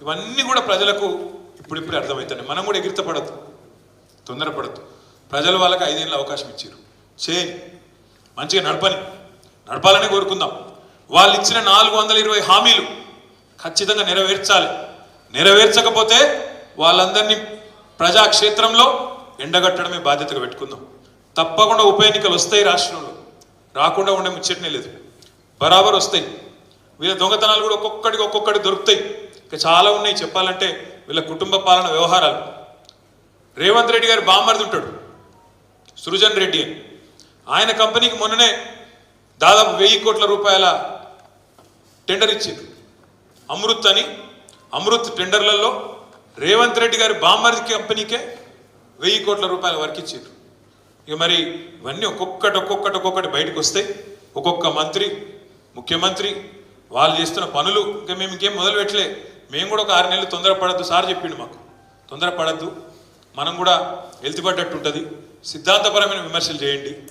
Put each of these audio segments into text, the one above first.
ఇవన్నీ కూడా ప్రజలకు ఇప్పుడిప్పుడు అర్థమవుతాయి మనం కూడా ఎగిరితపడద్దు. తొందరపడద్దు. ప్రజలు వాళ్ళకి ఐదేళ్ళ అవకాశం ఇచ్చారు. చేయని మంచిగా నడపని. నడపాలని కోరుకుందాం. వాళ్ళు ఇచ్చిన నాలుగు వందల ఇరవై హామీలు ఖచ్చితంగా నెరవేర్చాలి. నెరవేర్చకపోతే వాళ్ళందరినీ ప్రజాక్షేత్రంలో ఎండగట్టడమే బాధ్యతగా పెట్టుకుందాం. తప్పకుండా ఉప ఎన్నికలు వస్తాయి రాష్ట్రంలో. రాకుండా ఉండే ముచ్చటనే లేదు. బరాబర్ వస్తాయి. వీళ్ళ దొంగతనాలు కూడా ఒక్కొక్కడికి ఒక్కొక్కటి దొరుకుతాయి. ఇంకా చాలా ఉన్నాయి చెప్పాలంటే వీళ్ళ కుటుంబ పాలన వ్యవహారాలు. రేవంత్ రెడ్డి గారు బామ్మర్ది ఉంటాడు. సృజన్ రెడ్డి అని. ఆయన కంపెనీకి మొన్ననే దాదాపు వెయ్యి కోట్ల రూపాయల టెండర్ ఇచ్చింది అమృత్ అని. అమృత్ టెండర్లలో రేవంత్ రెడ్డి గారి బామ్మర్ది కంపెనీకే వెయ్యి కోట్ల రూపాయల వరకు ఇచ్చారు ఇక మరి ఇవన్నీ ఒక్కొక్కటి ఒక్కొక్కటి ఒక్కొక్కటి బయటకు వస్తాయి. ఒక్కొక్క మంత్రి ముఖ్యమంత్రి వాళ్ళు చేస్తున్న పనులు ఇంకా మేము ఇంకేం మొదలు పెట్టలే మేము కూడా ఒక ఆరు నెలలు తొందరపడద్దు. సార్ చెప్పిండు మాకు. తొందరపడద్దు. మనం కూడా ఎల్తిపడ్డట్టు ఉంటుంది. సిద్ధాంతపరమైన విమర్శలు చేయండి.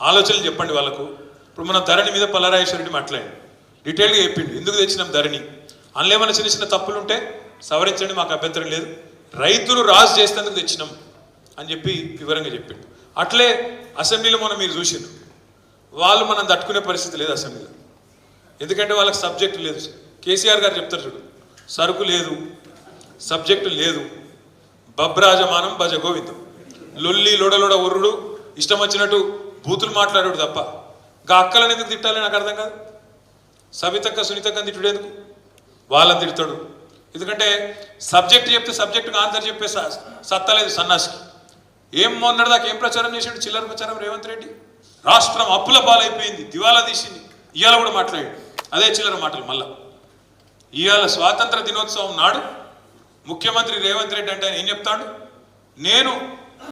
ఆలోచనలు చెప్పండి వాళ్ళకు. ఇప్పుడు మనం ధరణి మీద పల్లరాజేశ్వరరెడ్డి మాట్లాడి డీటెయిల్గా చెప్పిండు. ఎందుకు తెచ్చినాం ధరణి? అందులో ఏమైనా చిన్న చిన్న తప్పులు ఉంటే సవరించండి మాకు అభ్యంతరం లేదు. రైతులు రాజు చేసేందుకు తెచ్చినాం అని చెప్పి వివరంగా చెప్పిండు. అట్లే అసెంబ్లీలో మనం మీరు చూసిండ్రు. వాళ్ళు మనం తట్టుకునే పరిస్థితి లేదు అసెంబ్లీలో. ఎందుకంటే వాళ్ళకి సబ్జెక్ట్ లేదు. కేసీఆర్ గారు చెప్తారు చూడు. సరుకు లేదు సబ్జెక్టు లేదు. బబ్రాజమానం భజ గోవిందం. లొల్లి లొడలొడ ఉర్రుడు ఇష్టం వచ్చినట్టు బూతులు మాట్లాడాడు తప్ప గా అక్కలను ఎందుకు తిట్టాలి నాకు అర్థం కాదు. సవితక్క సునీతక్క తిట్టుడు ఎందుకు వాళ్ళని తిడతాడు. ఎందుకంటే సబ్జెక్ట్ చెప్తే సబ్జెక్టుగా ఆన్సర్ చెప్పే స- సత్తా లేదు సన్నాసికి. ఏం మొన్నటి దాకా ఏం ప్రచారం చేసాడు? చిల్లర ప్రచారం రేవంత్ రెడ్డి? రాష్ట్రం అప్పుల పాలైపోయింది దివాలా తీసింది. ఇవాళ కూడా మాట్లాడాడు. అదే చిల్లర మాటలు మళ్ళీ. ఇవాళ స్వాతంత్ర దినోత్సవం నాడు ముఖ్యమంత్రి రేవంత్ రెడ్డి అంటే ఆయన ఏం చెప్తాడు? నేను